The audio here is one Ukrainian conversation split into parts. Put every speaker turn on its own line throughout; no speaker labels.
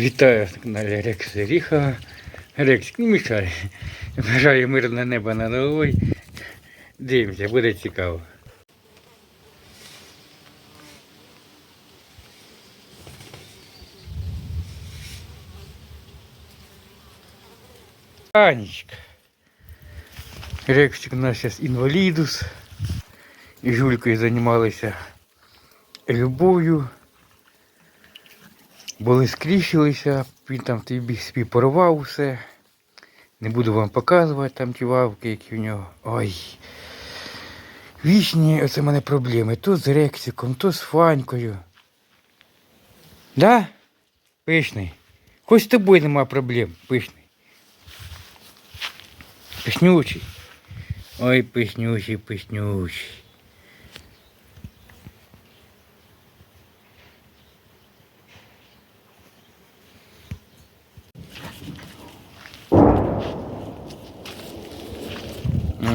Вітаю на каналі Рекса Ріха. Рекс, не мішай. Бажаю мирне небо над головою. Дивимося, буде цікаво. Анечка. Рексик у нас зараз інвалідус. Жулькою займалися любов'ю. Були скріщилися, він там той біг собі порвав все. Не буду вам показувати там ті вавки, які в нього. Ой. Вічні оце в мене проблеми. То з Рексиком, то з Фанькою. Да? Пишний. Хоч з тобою нема проблем, пишний. Пишнючий. Ой, пишнючий, пишнючий.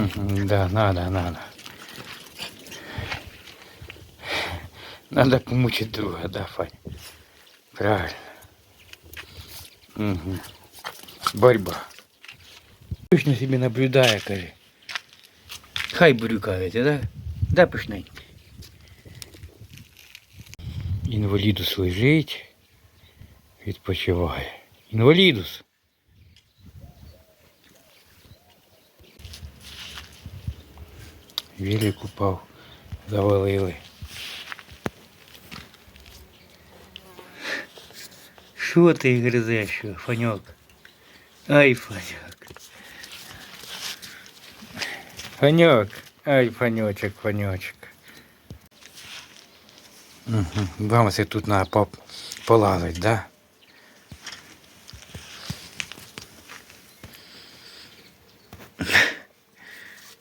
Да, надо, надо. Надо помучить друга, да, Фань? Правильно. Угу. Борьба. Пишно себе наблюдає, каже. Хай бурюкається, да? Да, пишненький. Інвалідус лежить, відпочиває. Інвалідус. Вілік упав, завалили. Що ти гризеш, що, Фаньок? Ай, Фаньок. Фаньок. Ай, Фаньочек, Фаньочек. Угу. Вам це тут на поп полазить, да?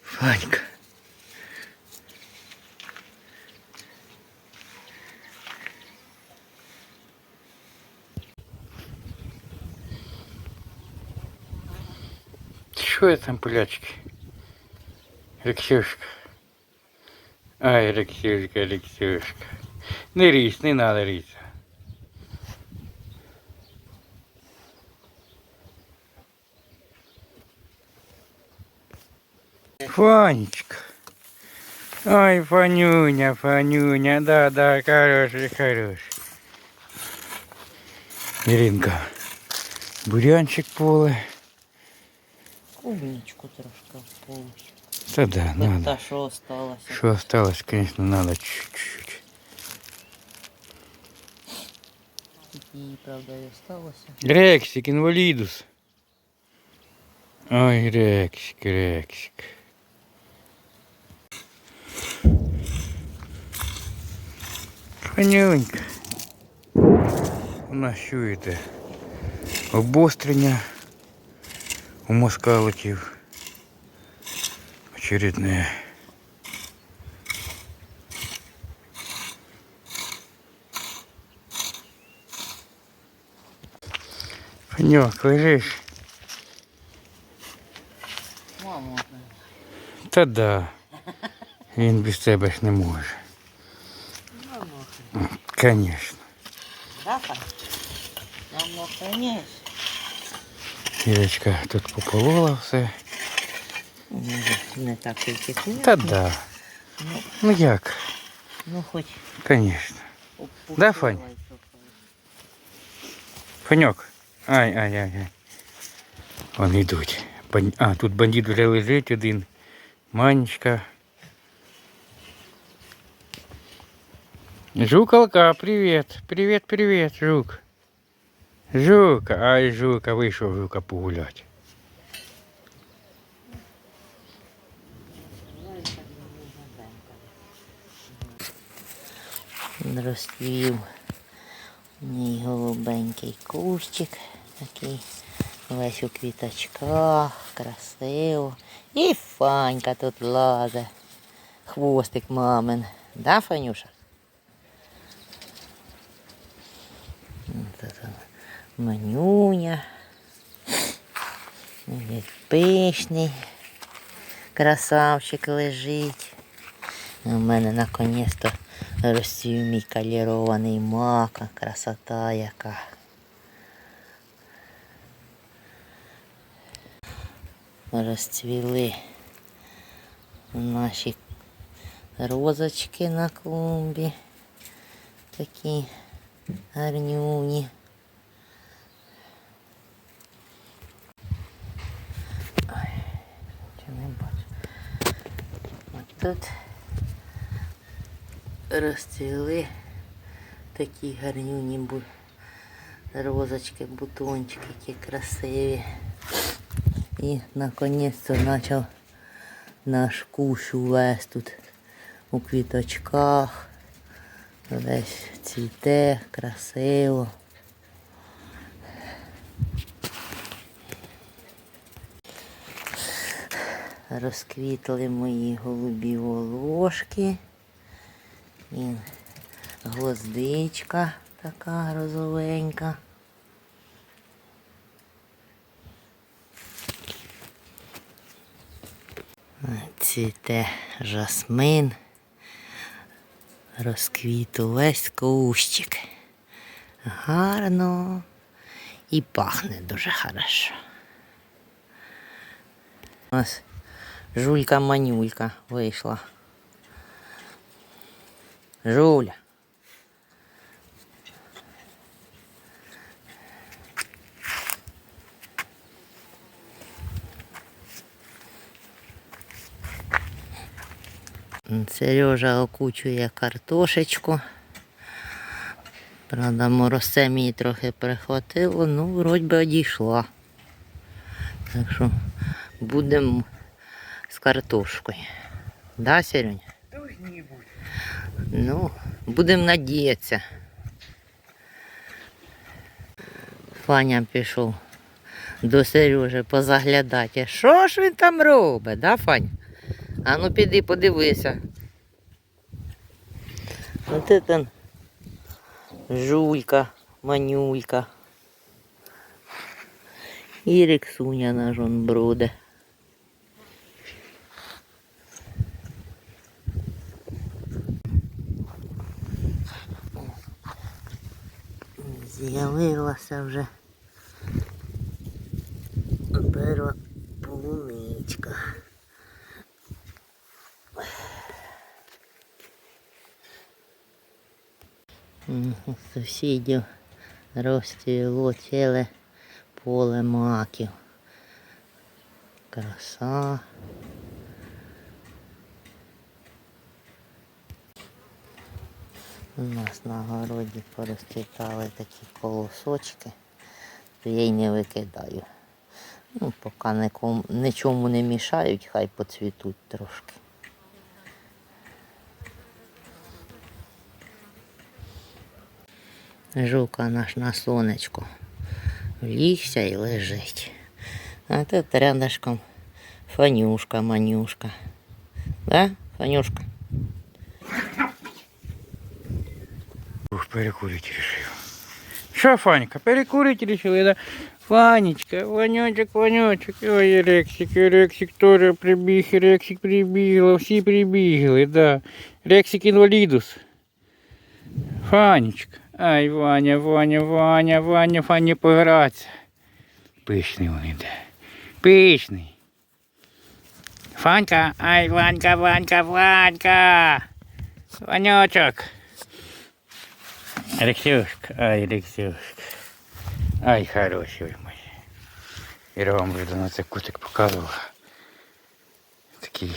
Фанька. Що я там полячки? Рексюшка. Ай, Рексюшка, Рексюшка. Не рісь, не надо ріться. Фанечка. Ай, Фанюня, Фанюня, да, да, хороший, хороший. Иринка, бурянчик поле
Клубничку трошки в полосі.
Та да, надо.
Та що осталося?
Что осталось, конечно, надо чуть-чуть.
Її, правда, і осталося.
Рексик, инвалидус. Ой, Рексик, Рексик. Фанюнька. У нас що йде? Обострення у москаликів. Очередне. Фаньок, лежиш?
Мамо,
Та да. Він без тебе ж не може.
мамо,
Конечно.
Даха? Мамо, конечно.
Ірочка тут пополола все.
Не, не так тільки тут.
Та да.
Ну,
Ну як?
ну хоч
Конечно. Да, Фань?
попустила, то
Фаньок. Ай, ай, ай, ай. Вони йдуть. Бан- А, тут бандит вже лежить один. Манечка. Жукалка, привіт. Привіт, привіт, жук. Жука, ай, жука, вийшов жука погулять.
Він розцвів мій голубенький кущик, такий весь у квіточках, красиво. І Фанька тут лазе. Хвостик мамин. Да, Фанюша? манюня. Ну, пишний. Красавчик лежить. У мене наконець-то розцвів мій калірований мака, красота яка. Розцвіли наші розочки на клумбі. Такі гарнюні. Тут розцвіли такі гарнюні розочки, бутончики, які красиві. І наконець-то почав наш кущ увесь тут у квіточках. Весь цвіте, красиво. Розквітли мої голубі волошки. І гвоздичка така розовенька. Цвіте жасмин. Розквіт увесь кущик. Гарно і пахне дуже хорошо. Нас жулька-манюлька вийшла. Жуля. Сережа окучує картошечку. Правда, морозце мені трохи прихватило, ну, вроді би одійшла. Так що будемо картошкою. Да, Серюня? Ну, будемо надіятися. Фаня пішов до Сережі позаглядати. Що ж він там робить, да, Фань? А ну піди подивися. Оце там жулька, манюлька. І рексуня наш он броде. З'явилася вже перша полуничка. Сусідів розцвіло ціле поле маків. Краса. У нас на городі порозцвітали такі колосочки, то я й не викидаю. Ну, поки нікому, нічому не мішають, хай поцвітуть трошки. Жука наш на сонечку. Влігся і лежить. А тут рядышком Фанюшка, Манюшка. Да, Фанюшка?
Ух, перекурить решил. Що, Фанька, перекурить решили, да? Фанечка, Ванючок, Ванючок, ой, Рексик, і Рексик теж прибіг, і Рексик прибігла, всі прибігли, да. Рексик інвалідус. Фанечка, ай, Ваня, Ваня, Ваня, Ваня, Ваня погратися. Пишний він іде. Пишний. Фанька, ай, Ванька, Ванька, Ванька. Ванючок. Алексеюшка, ай, Алексеюшка. Ай, хороший ви мой. Я вам вже на цей кутик показував. Такі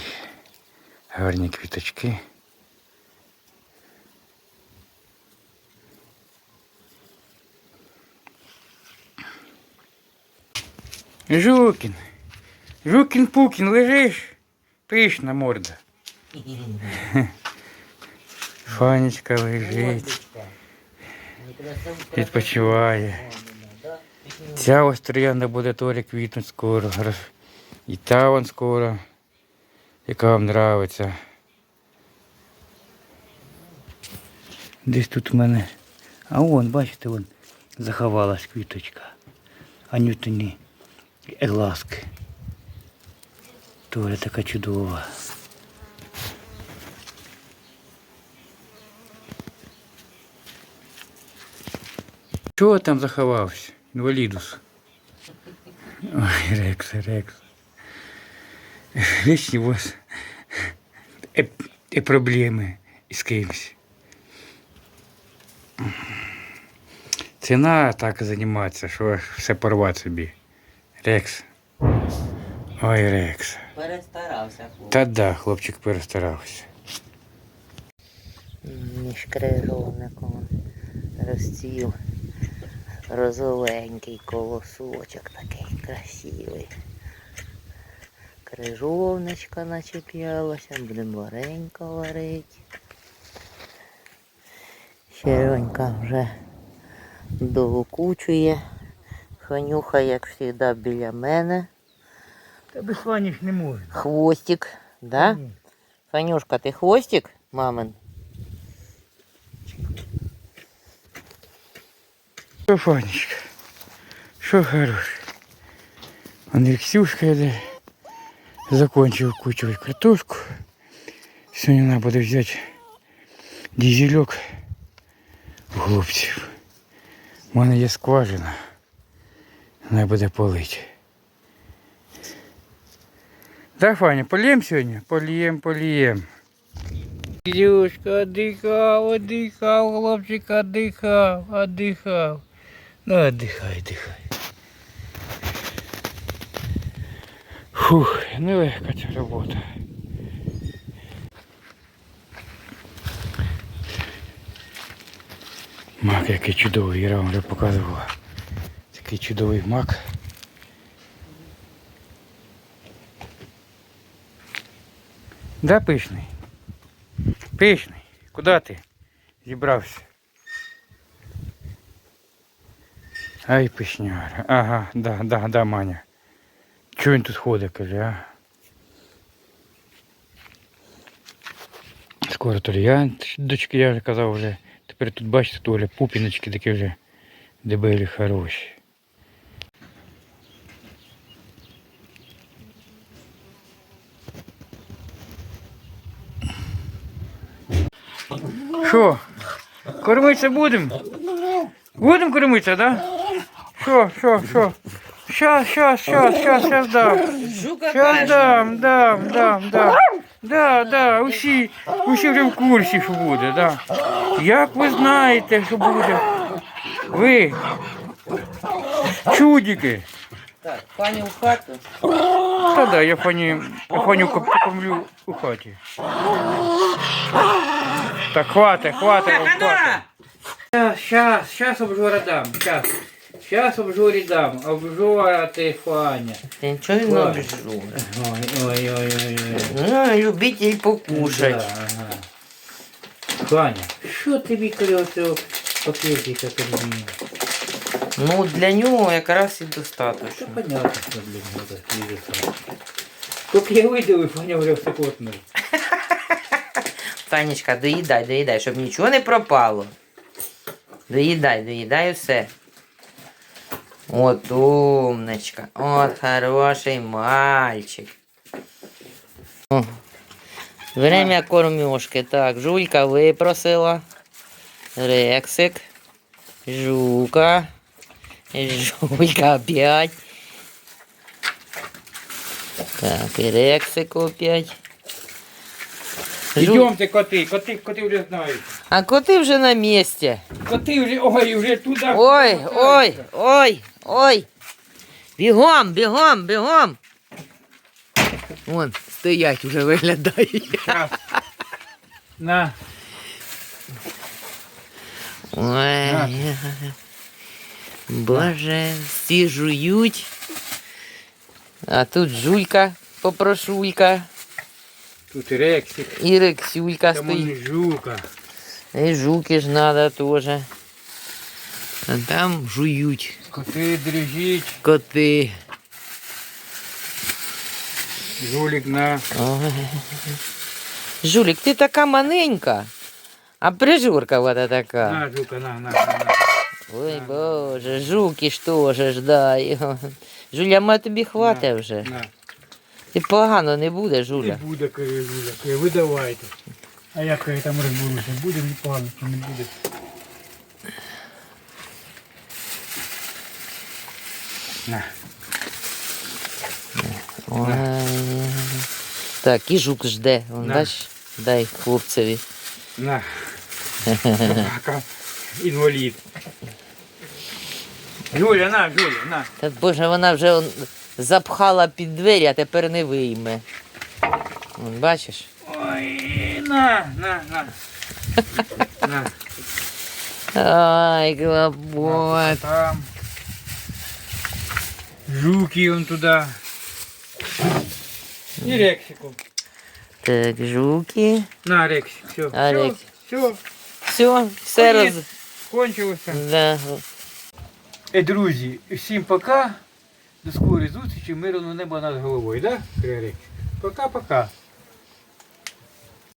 гарні квіточки. Жукін. Жукін Пукін, лежиш? Пишна морда. Фанечка лежить. Відпочиває. Ця ось троянда буде теж квітнуть скоро. І та вон скоро. Яка вам нравиться. Десь тут у мене. А вон, бачите, вон заховалась квіточка. Анютині еласки. Тоже така чудова. Чого там заховався? Інвалідус. Ой, Рекс, Рекс. Вічні у вас і, і проблеми із кимось. Ціна так займатися, що все порвати собі. Рекс. Ой, Рекс.
Перестарався хлопець.
Та да, хлопчик перестарався.
Між крижовником розцвів розовенький колосочок такий красивий. Крижовничка начеплялася, будемо варенько варити. Щеронька вже докучує. Ханюха, як завжди, біля мене.
Та без вані не можна.
Хвостик, да? Фанюшка, ти хвостик, мамин?
Що, Фанечка? Що хороше? Он Рексюшка йде. Закончив кучувати картошку. Сьогодні треба буде взяти дізельок у хлопців. У мене є скважина. Вона буде полити. Да, Фаня, полієм сьогодні? Полієм, полієм. Дідюшка отдыхав, отдыхав, хлопчик отдыхав, отдыхав. Ну, отдыхай, отдыхай. Фух, нелегка ця робота. Мак, який чудовий, Іра вам вже показувала. Такий чудовий мак. Да, пишний? Пишний. Куди ти? Зібрався. Ай, пишняра. Ага, да, да, да, Маня. Чого він тут ходить, каже, а? Скоро то я, дочки, я вже казав вже. Тепер тут бачите, Толя, пупіночки такі вже дебелі хороші. Що? Кормитися будемо? Будемо кормитися, да? Що, що, що? Щас, щас, щас, щас, щас дам. Щас дам, дам, дам, дам. Да, да, усі, усі вже в курсі, що буде, да. Як ви знаєте, що буде? Ви, чудики.
Так, пані у хату.
Та да, я пані, я паню покормлю у хаті. Так, хватить, хватить, хватить. Щас, щас, щас обжора дам, щас. Щас обжорі дам, обжора ти, Фаня.
Ти нічого не
Ой.
обжує.
Ой, ой, ой, ой, ой.
Ну, любитель покушать.
Да, ага. Фаня, що тобі коли оцього пакетика тобі?
Ну, для нього якраз і
Що
достатньо.
понятно, що, блін, надо їздити. Тільки я виділив, Фаня вже все котнув.
Танечка, доїдай, доїдай, щоб нічого не пропало. Доїдай, доїдай все. От умничка. От хороший мальчик. О, Время кормежки. Так, жулька випросила. Рексик. Жука. Жулька опять. Так, і Рексик опять.
Йдемте, коти, коти, коти вже знають.
А коти вже на місці.
Коти вже, ой, вже туди.
Ой, ой, ой, ой. Бігом, бігом, бігом. Вон, стоять уже виглядають.
На.
Ой. Боже, всі жують. А тут жулька, попрошулька,
Тут і рексик,
і рексюлька
там
стоїть.
он жука.
І жуки ж надо тоже. А там жують
Коти дрижіть,
коти.
жулік на.
Ой. Жулік, ти така маленька, а прижурка вона така.
На, жука, на, на, на. на.
Ой, боже, жуки ж теж ждай. Жуля, ма тобі хватить вже.
на.
Ти погано не буде, Жуля.
Не буде, каже жуля, каже, ви давайте. А я каже, там розберуся, буде непогано, чи не буде. На.
Ой. Так, і жук жде. Вон,
На.
бач, дай хлопцеві.
На. Собака. Інвалід. Жуля, на, Жуля, на.
Та боже, вона вже он, запхала під двері, а тепер не вийме. Вон, бачиш?
Ой, на, на, на. На.
Ай, клопот.
Там. Жуки он туда. И Рексику.
Так, жуки.
На, Рексик, все.
А,
все,
Рексик.
все,
Все, все роз...
Кончилося.
Да.
Е, друзі, всім пока. До скорої зустрічі, мирного неба над головою, да? Пока-пока.